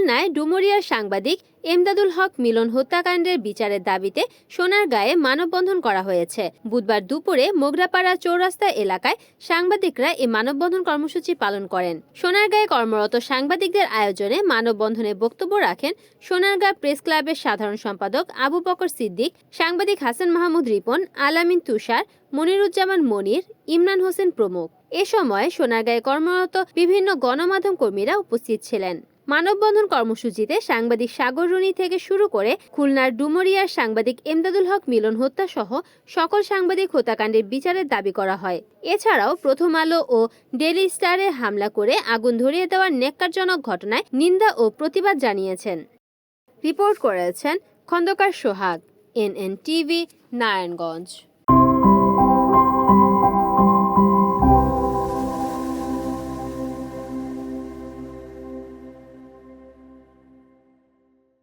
পত্রিকার সাংবাদিক এমদাদুল হক মিলন হত্যাকাণ্ডের বিচারের দাবিতে সোনারগাঁয়ে মানববন্ধন করা হয়েছে। বুধবার দুপুরে মোগরাপাড়া চৌরাস্তা এলাকায় সাংবাদিকরা এই মানববন্ধন কর্মসূচি পালন করেন। সোনারগাঁয়ে কর্মরত সাংবাদিকদের আয়োজনে মানববন্ধনে বক্তব্য রাখেন সোনারগাঁ প্রেস ক্লাবের সাধারণ সম্পাদক আবু বকর সিদ্দিক, সাংবাদিক হাসান মাহমুদ রিপন, আলামিন তুষার, মনিরুজ্জামান মনির, ইমরান হোসেন প্রমুখ। এ সময় সোনারগাঁয়ে কর্মরত বিভিন্ন গণমাধ্যম কর্মীরা উপস্থিত ছিলেন। মানববন্ধন কর্মসূচিতে সাংবাদিক সাগর রুনি থেকে শুরু করে খুলনার ডুমরিয়ার সাংবাদিক এমদাদুল হক মিলন হত্যা সহ সকল সাংবাদিক হত্যাকাণ্ডের বিচারের দাবি করা হয়। এছাড়াও প্রথম আলো ও ডেলি স্টারে হামলা করে আগুন ধরিয়ে দেওয়ার নেককারজনক ঘটনায় নিন্দা ও প্রতিবাদ জানিয়েছেন। রিপোর্ট করেছেন খন্দকার সোহাগ এনএন টিভি নারায়ণগঞ্জ।